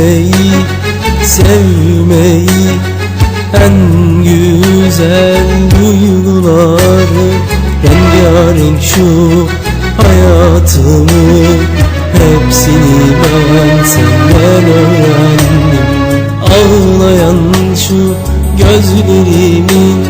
Sevilmeyi, sevmeyi En güzel duyguları Rengarenk şu hayatımı Hepsini ben senden öğrendim. Ağlayan şu gözlerimin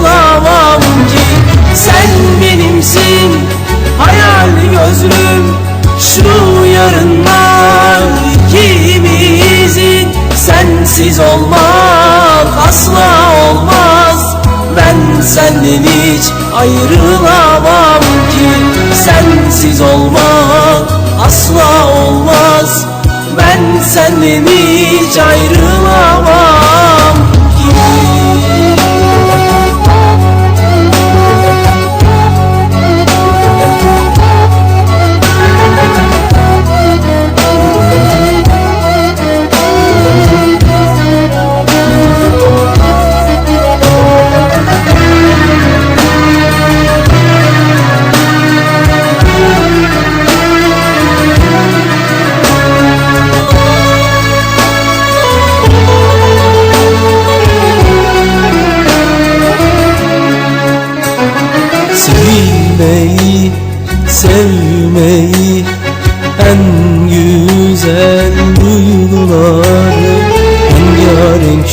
Sensiz olmak asla olmaz. Ben senden hiç ayrılamam ki. Sensiz olmak asla olmaz. Ben senden hiç ayrılamam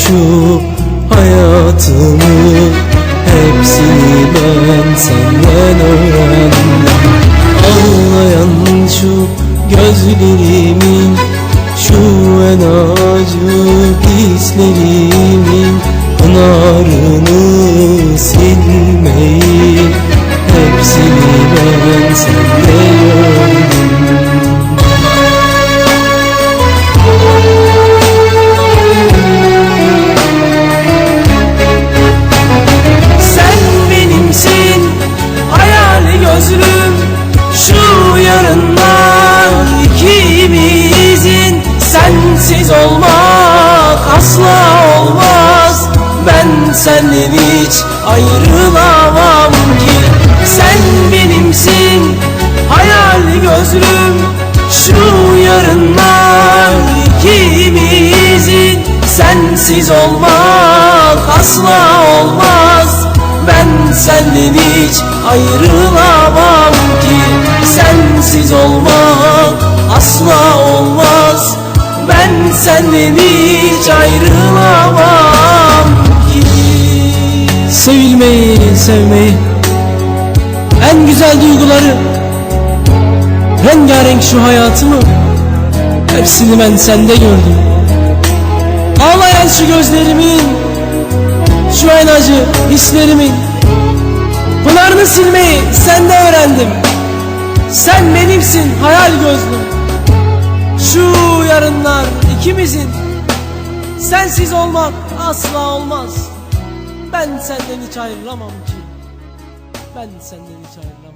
şu hayatımı Hepsini ben senden öğrendim. Ağlayan şu gözlerimin Şu en acı hislerimin Pınarını silmeyi senden hiç ayrılamam ki. Sen benimsin hayali gözlüm. Şu yarınlar ikimizin Sensiz olmak asla olmaz. Ben senden hiç ayrılamam ki. Sensiz olmak asla olmaz. Ben senden hiç ayrılamam Sevilmeyi, sevmeyi. En güzel duyguları Rengarenk şu hayatımı Hepsini ben sende gördüm. Ağlayan şu gözlerimin Şu en acı hislerimin. Pınarını silmeyi sende öğrendim. Sen benimsin hayal gözlüm. Şu yarınlar ikimizin. Sensiz olmak asla olmaz ben senden hiç ayrılamam ki. Ben senden hiç ayrılamam